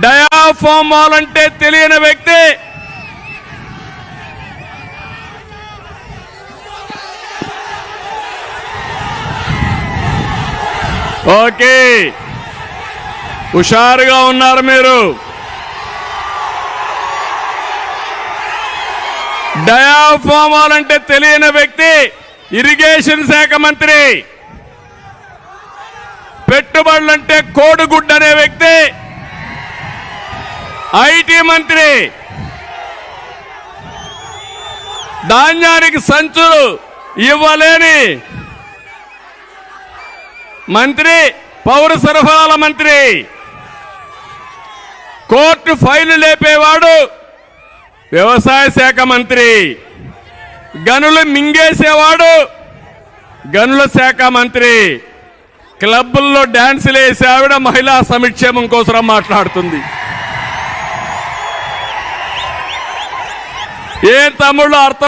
డయాఫామాల్ అంటే తెలియని వ్యక్తి. ఓకే. హుషారుగా ఉన్నారు మీరు. డయాఫామాల్ అంటే తెలియని వ్యక్తి ఇరిగేషన్ శాఖ మంత్రి. పెట్టుబడులంటే కోడిగుడ్డు అనే వ్యక్తి. ఐటీ మంత్రి ధాన్యానికి సంచులు ఇవ్వలేని మంత్రి పౌర సరఫరాల మంత్రి. కోర్టు ఫైలు లేపేవాడు వ్యవసాయ శాఖ మంత్రి. గనులు మింగేసేవాడు గనుల శాఖ మంత్రి. క్లబ్బుల్లో డ్యాన్సులు వేసే ఆవిడ మహిళా సంక్షేమం కోసం మాట్లాడుతుంది. ¡Qué entramos la!